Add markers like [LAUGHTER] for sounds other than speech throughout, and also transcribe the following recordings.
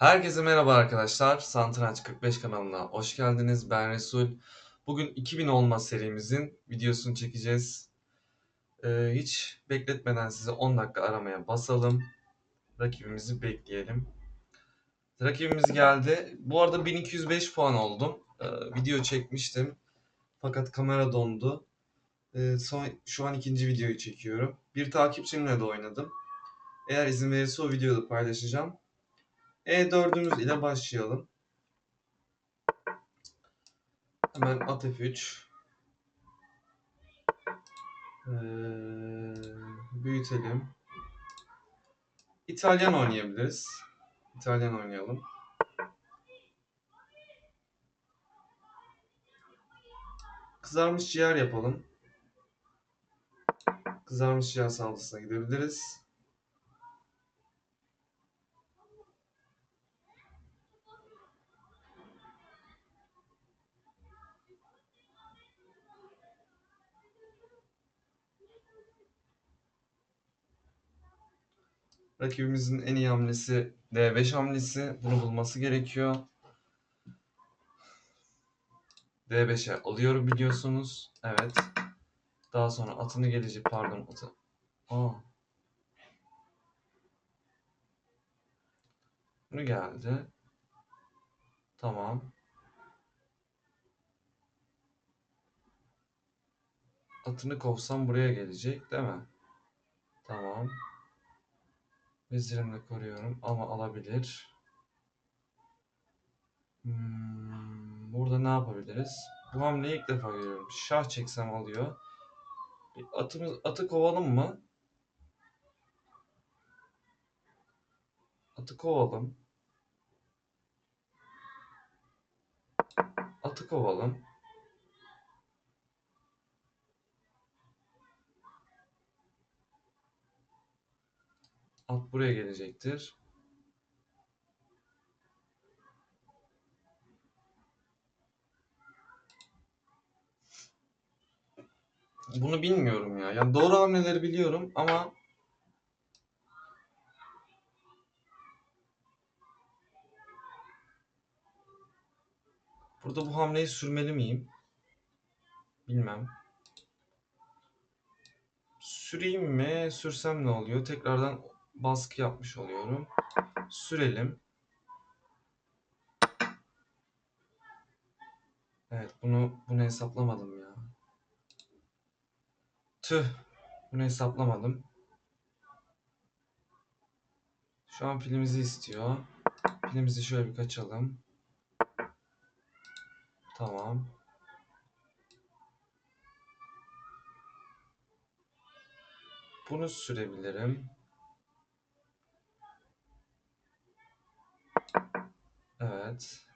Herkese merhaba arkadaşlar. Satranç 45 kanalına hoş geldiniz. Ben Resul. Bugün 2000 olma serimizin videosunu çekeceğiz. Ee, hiç bekletmeden size 10 dakika aramaya basalım. Rakibimizi bekleyelim. Rakibimiz geldi. Bu arada 1205 puan oldum. Ee, video çekmiştim. Fakat kamera dondu. Ee, son, şu an ikinci videoyu çekiyorum. Bir takipçimle de oynadım. Eğer izin verirse o videoda paylaşacağım. E4'ümüz ile başlayalım. Hemen at F3. Ee, büyütelim. İtalyan oynayabiliriz. İtalyan oynayalım. Kızarmış ciğer yapalım. Kızarmış ciğer saldırısına gidebiliriz. Rakibimizin en iyi hamlesi D5 hamlesi. Bunu bulması gerekiyor. D5'e alıyorum biliyorsunuz. Evet. Daha sonra atını gelecek. Pardon atı. Aa. Bunu geldi. Tamam. Atını kovsam buraya gelecek değil mi? Tamam. Vezirimle koruyorum ama alabilir. Hmm, burada ne yapabiliriz? Bu hamleyi ilk defa görüyorum. Şah çeksem alıyor. Bir atımız, atı kovalım mı? Atı kovalım. Atı kovalım. At buraya gelecektir. Bunu bilmiyorum ya. Yani doğru hamleleri biliyorum ama Burada bu hamleyi sürmeli miyim? Bilmem. Süreyim mi? Sürsem ne oluyor? Tekrardan baskı yapmış oluyorum. Sürelim. Evet bunu bunu hesaplamadım ya. Tüh. Bunu hesaplamadım. Şu an pilimizi istiyor. Pilimizi şöyle bir kaçalım. Tamam. Bunu sürebilirim. Evet.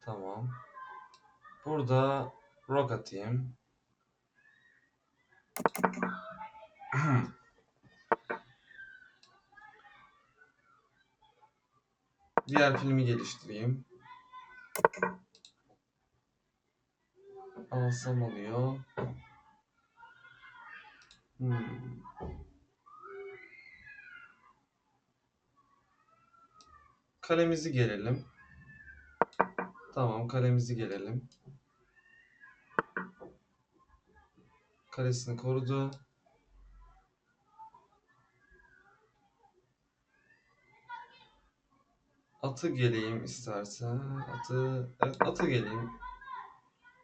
Tamam. Burada rock atayım. [CLEARS THROAT] Diğer filmi geliştireyim. Alsam oluyor. Hmm. Kalemizi gelelim. Tamam kalemizi gelelim. Kalesini korudu. Atı geleyim isterse. Atı, evet atı geleyim.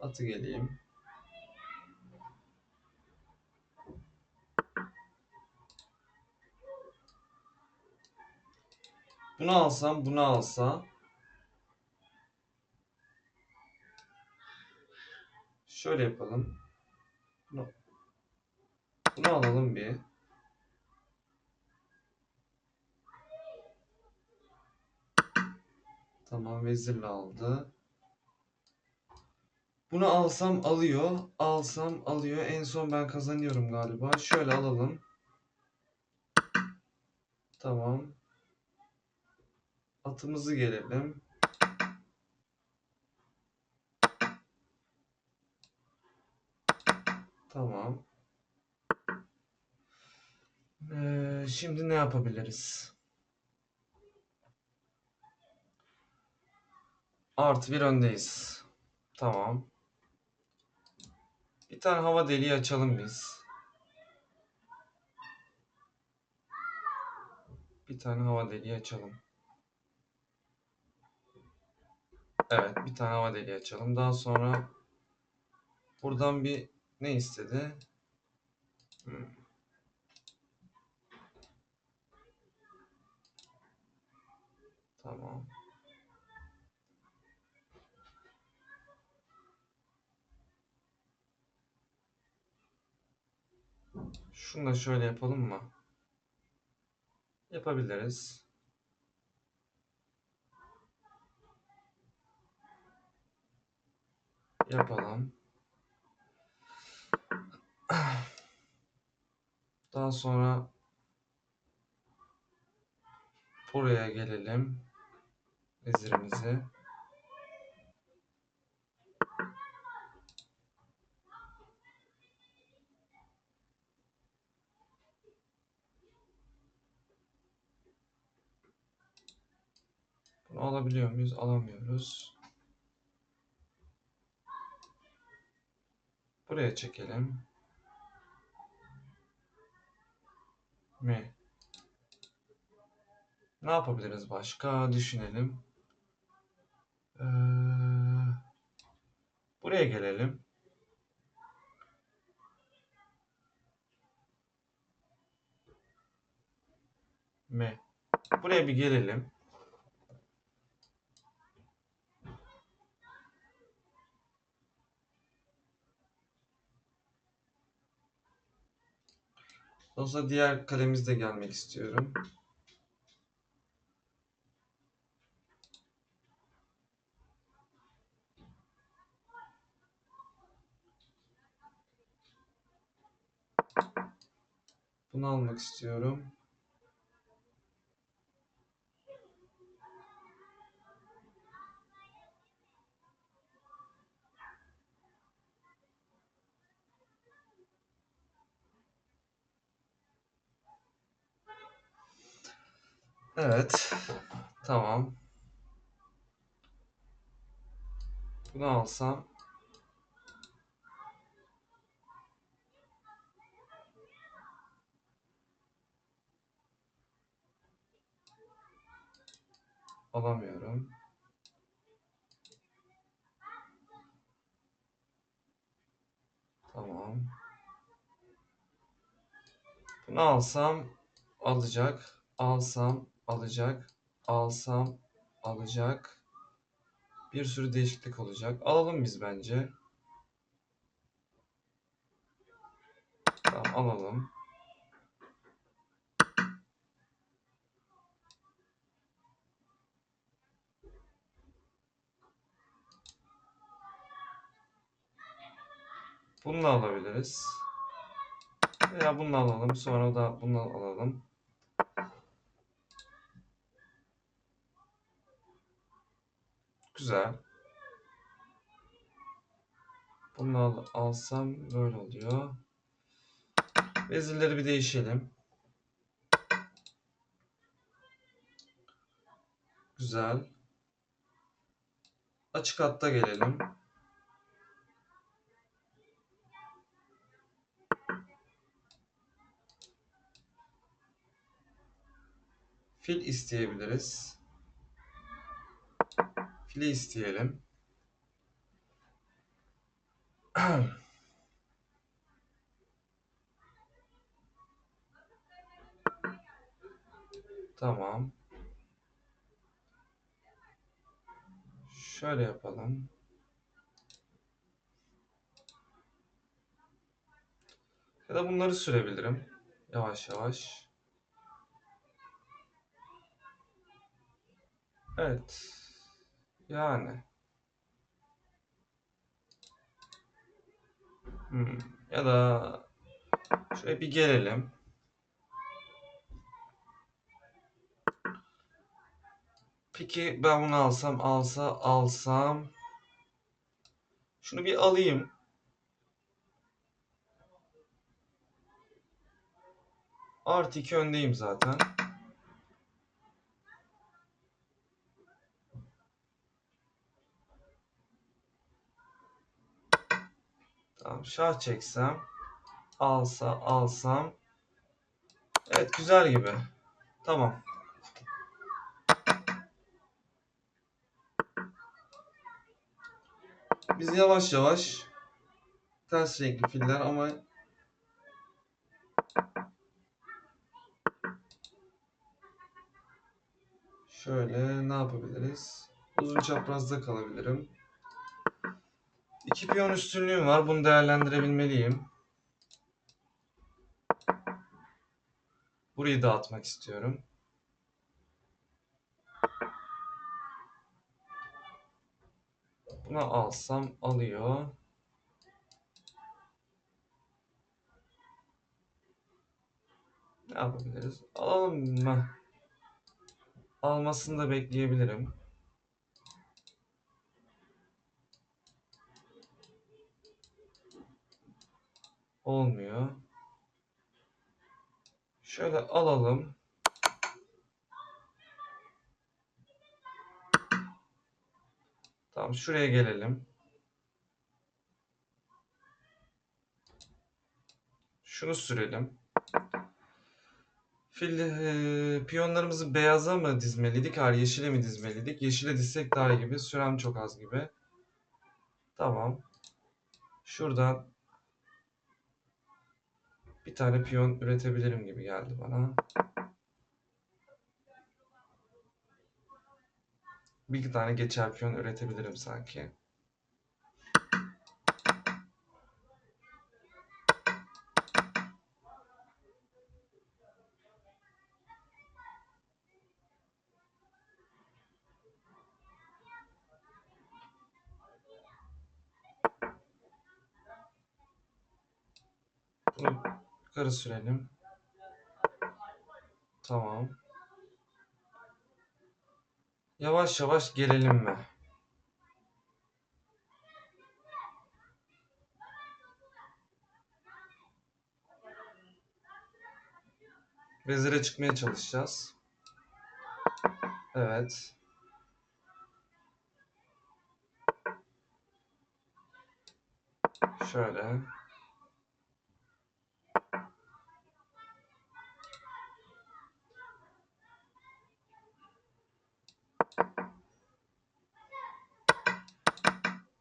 Atı geleyim. Bunu alsam, bunu alsa. Şöyle yapalım. Bunu, bunu alalım bir. Tamam vezirle aldı. Bunu alsam alıyor. Alsam alıyor. En son ben kazanıyorum galiba. Şöyle alalım. Tamam atımızı gelelim. Tamam. Ee, şimdi ne yapabiliriz? Artı bir öndeyiz. Tamam. Bir tane hava deliği açalım biz. Bir tane hava deliği açalım. Evet, bir tane hava deliği açalım. Daha sonra buradan bir ne istedi? Hmm. Tamam. Şunu da şöyle yapalım mı? Yapabiliriz. Yapalım. Daha sonra buraya gelelim. Vezirimizi. Bunu alabiliyor muyuz? Alamıyoruz. Buraya çekelim. Mi? Ne yapabiliriz başka? Düşünelim. Ee, buraya gelelim. Mi? Buraya bir gelelim. Olsa diğer kalemizde gelmek istiyorum. Bunu almak istiyorum. Evet. Tamam. Bunu alsam. Alamıyorum. Tamam. Bunu alsam alacak. Alsam alacak. Alsam alacak. Bir sürü değişiklik olacak. Alalım biz bence. Tamam alalım. Bunu da alabiliriz. Veya bunu alalım. Sonra da bunu alalım. Güzel. Bunu al, alsam böyle oluyor. Vezirleri bir değişelim. Güzel. Açık hatta gelelim. Fil isteyebiliriz. Fili isteyelim. [CLEARS THROAT] Tamam. Şöyle yapalım. Ya da bunları sürebilirim. Yavaş yavaş. Evet. Yani. Hmm. Ya da şöyle bir gelelim. Peki ben bunu alsam, alsa, alsam. Şunu bir alayım. Artı 2 öndeyim zaten. Tamam. Şah çeksem. Alsa alsam. Evet güzel gibi. Tamam. Biz yavaş yavaş ters renkli filler ama şöyle ne yapabiliriz? Uzun çaprazda kalabilirim. İki piyon üstünlüğüm var. Bunu değerlendirebilmeliyim. Burayı dağıtmak istiyorum. Buna alsam alıyor. Ne yapabiliriz? Alalım mı? Almasını da bekleyebilirim. Olmuyor. Şöyle alalım. Tamam şuraya gelelim. Şunu sürelim. Fil, e, piyonlarımızı beyaza mı dizmeliydik? Hayır yeşile mi dizmeliydik? Yeşile dizsek daha iyi gibi. Sürem çok az gibi. Tamam. Şuradan bir tane piyon üretebilirim gibi geldi bana. Bir iki tane geçer piyon üretebilirim sanki. Yukarı sürelim. Tamam. Yavaş yavaş gelelim mi? Vezire çıkmaya çalışacağız. Evet. Şöyle.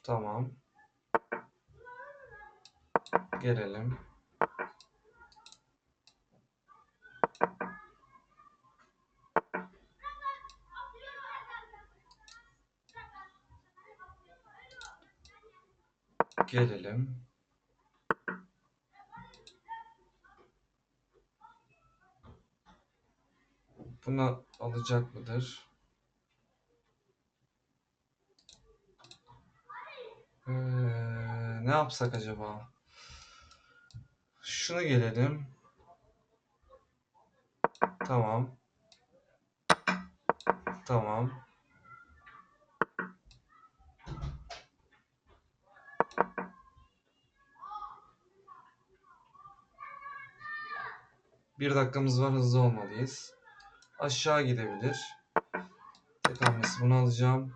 Tamam. Gelelim. Gelelim. Buna alacak mıdır? Ee, ne yapsak acaba? Şunu gelelim. Tamam. Tamam. Bir dakikamız var hızlı olmalıyız. Aşağı gidebilir. Tek hamlesi bunu alacağım.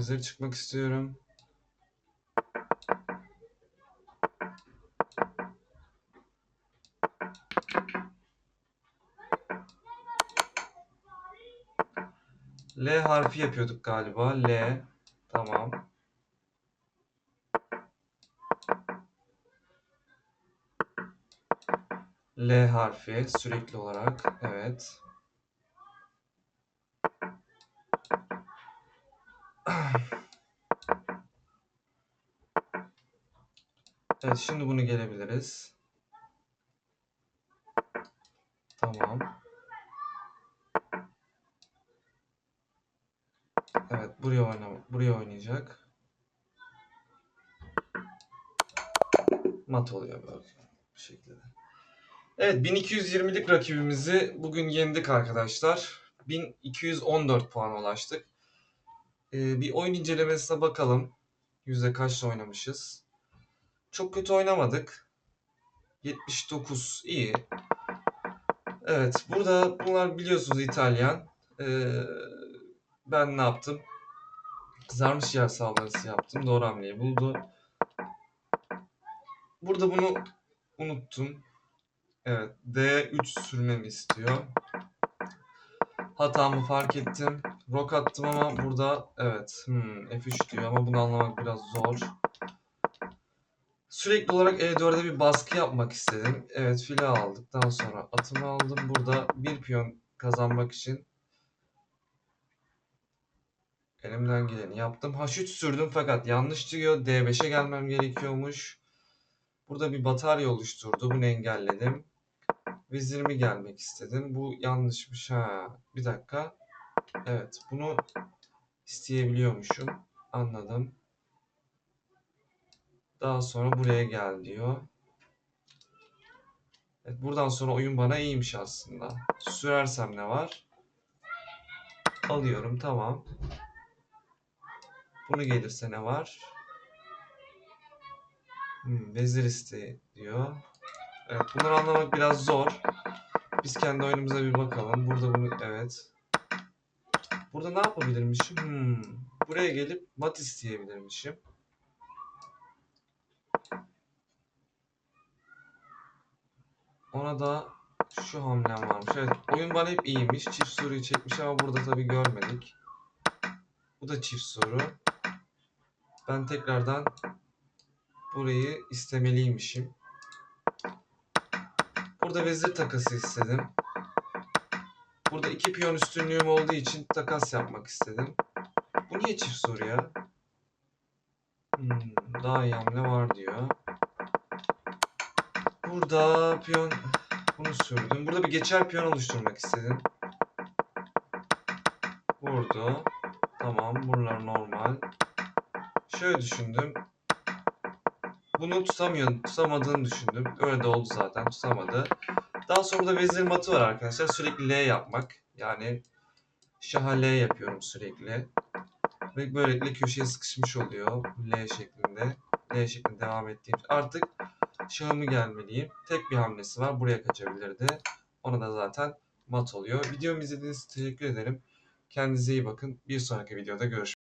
Üzeri çıkmak istiyorum. L harfi yapıyorduk galiba. L. Tamam. L harfi sürekli olarak. Evet. [CLEARS THROAT] Evet şimdi bunu gelebiliriz. Tamam. Evet buraya oyna buraya oynayacak. Mat oluyor böyle bu şekilde. Evet 1220'lik rakibimizi bugün yendik arkadaşlar. 1214 puan ulaştık. Ee, bir oyun incelemesine bakalım. Yüzde kaçla oynamışız. Çok kötü oynamadık. 79 iyi. Evet, burada bunlar biliyorsunuz İtalyan. Ee, ben ne yaptım? Kızarmış yer saldırısı yaptım. Doğru hamleyi buldu. Burada bunu unuttum. Evet, D3 sürmemi istiyor. Hatamı fark ettim. Rock attım ama burada evet hmm, F3 diyor ama bunu anlamak biraz zor. Sürekli olarak E4'e bir baskı yapmak istedim. Evet file aldıktan sonra atımı aldım. Burada bir piyon kazanmak için elimden geleni yaptım. H3 sürdüm fakat yanlış diyor. D5'e gelmem gerekiyormuş. Burada bir batarya oluşturdu. Bunu engelledim. Vezirimi gelmek istedim. Bu yanlışmış ha. Bir dakika. Evet bunu isteyebiliyormuşum. Anladım. Daha sonra buraya gel diyor. Evet, buradan sonra oyun bana iyiymiş aslında. Sürersem ne var? Alıyorum tamam. Bunu gelirse ne var? Hmm, vezir isteği diyor. Evet bunları anlamak biraz zor. Biz kendi oyunumuza bir bakalım. Burada bunu evet. Burada ne yapabilirmişim? Hmm, buraya gelip mat isteyebilirmişim. Ona da şu hamlem varmış. Evet oyun bana hep iyiymiş. Çift soruyu çekmiş ama burada tabii görmedik. Bu da çift soru. Ben tekrardan burayı istemeliymişim. Burada vezir takası istedim. Burada iki piyon üstünlüğüm olduğu için takas yapmak istedim. Bu niye çift soru ya? Hmm, daha iyi hamle var diyor. Burada piyon bunu sürdüm. Burada bir geçer piyon oluşturmak istedim. Vurdu. Tamam buralar normal. Şöyle düşündüm. Bunu tutamıyor, tutamadığını düşündüm. Öyle de oldu zaten tutamadı. Daha sonra da vezir matı var arkadaşlar. Sürekli L yapmak. Yani şaha L yapıyorum sürekli. Ve böylelikle köşeye sıkışmış oluyor. L şeklinde. L şeklinde devam ettiğim. Artık şahımı gelmeliyim. Tek bir hamlesi var. Buraya kaçabilirdi. Ona da zaten mat oluyor. Videomu izlediğiniz için teşekkür ederim. Kendinize iyi bakın. Bir sonraki videoda görüşmek